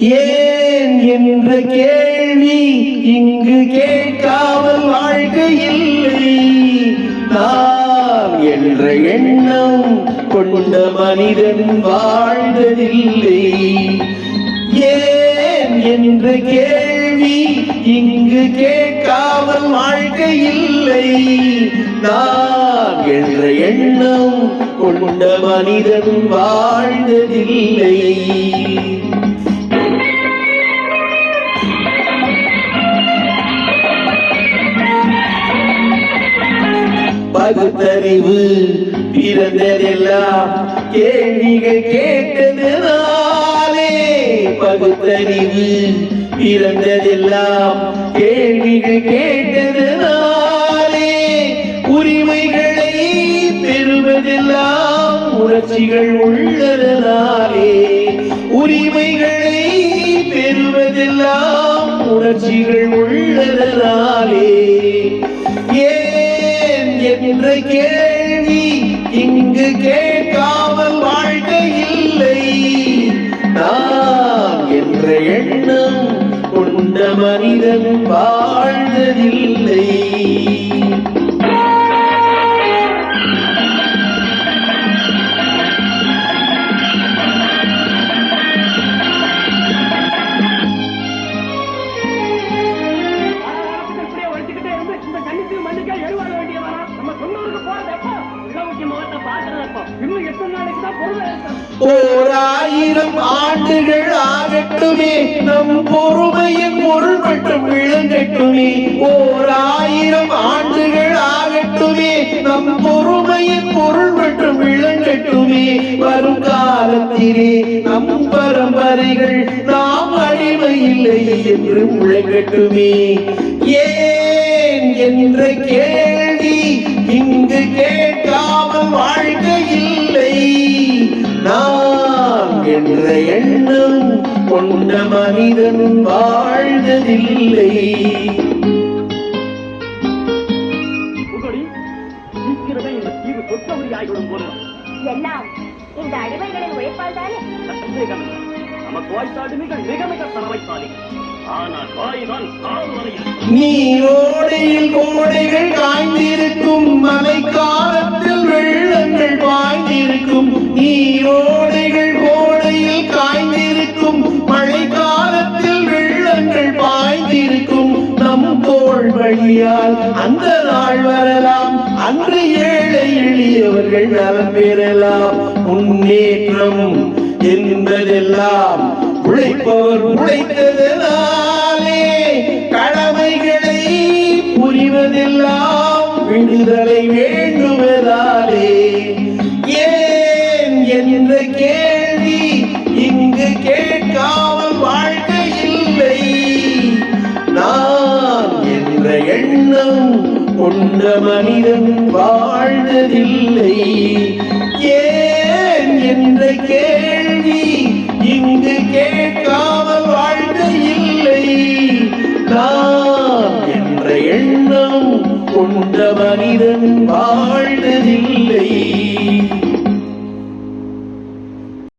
ஏன் என்ற கேள்வி இங்கு கேட்காமல் வாழ்க்கை இல்லை நான் என்ற எண்ணம் கொண்ட மனிதன் வாழ்ந்ததில்லை. ஏன் என்ற கேள்வி இங்கு கேட்காமல் வாழ்க்கை இல்லை நான் என்ற எண்ணம் கொண்ட மனிதன் வாழ்ந்ததில்லை. பகுத்தறிவு பிறந்ததெல்லாம் கேள்விகள் கேட்டதுனாலே பகுத்தறிவு பிறந்ததெல்லாம் கேள்விகள் கேட்டதுனாலே உரிமைகளை பெறுவதெல்லாம் உணர்ச்சிகள் உள்ளதனாலே உரிமைகளை பெறுவதெல்லாம் உணர்ச்சிகள் உள்ளதனாலே என்று கேள்வி இங்கு கேட்காமல் வாழ்க்கை இல்லை நான் என்ற எண்ணம் கொண்ட மனிதன் வாழ்ந்ததில்லை. இப்படியே ஒழிச்சுக்கிட்டே இருந்து இந்த கண்ணுக்கு முகத்தை பார்க்கறது இன்னும் எத்தனை நாளைக்கு தான் பொருளை ஓர் ஆயிரம் ஆண்டுகள் ஆகட்டுமே நம் பொறுமையின் பொருள் மட்டும் விளங்கட்டுமே. ஓர் ஆயிரம் ஆண்டுகள் ஆகட்டுமே நம் பொறுமையின் பொருள் மட்டும் விளங்கட்டுமே. வரும் காலத்திலே நம் பரம்பரைகள் நாம் அடிமை இல்லை என்று முழங்கட்டுமே. ஏன் என்ற கேள்வி என்ற எண்ணம் கொண்ட மனிதன் வாழ்ந்ததில்லை இந்த எல்லாம் இந்த அடிமைகளின் உழைப்பால் தானே சந்தேகம் இல்லை. நமக்கு வாய்த்தாடுமிகள் மிக மிக தரவைத்தாளி ஆனால் வாய்தான் கால் வரையில் நீரோடையில் கோடைகள் காய்ந்திருக்கும் மழை காலத்தில் வழியால் அந்த நாள் வரலாம். அன்று ஏழை எளியவர்கள் நலம் பெறலாம். முன்னேற்றம் என்பதெல்லாம் உழைப்பவர் உழைத்ததனாலே கடமைகளை புரிவதெல்லாம் விடுதலை வேண்டுவதாலே உள்ளம் கொண்ட மனிதன் வாழ்ந்ததில்லை ஏன் என்ற கேள்வி இங்கு கேட்காமல் வாழ்ந்த இல்லை நான் என்ற எண்ணம் கொண்ட மனிதன் வாழ்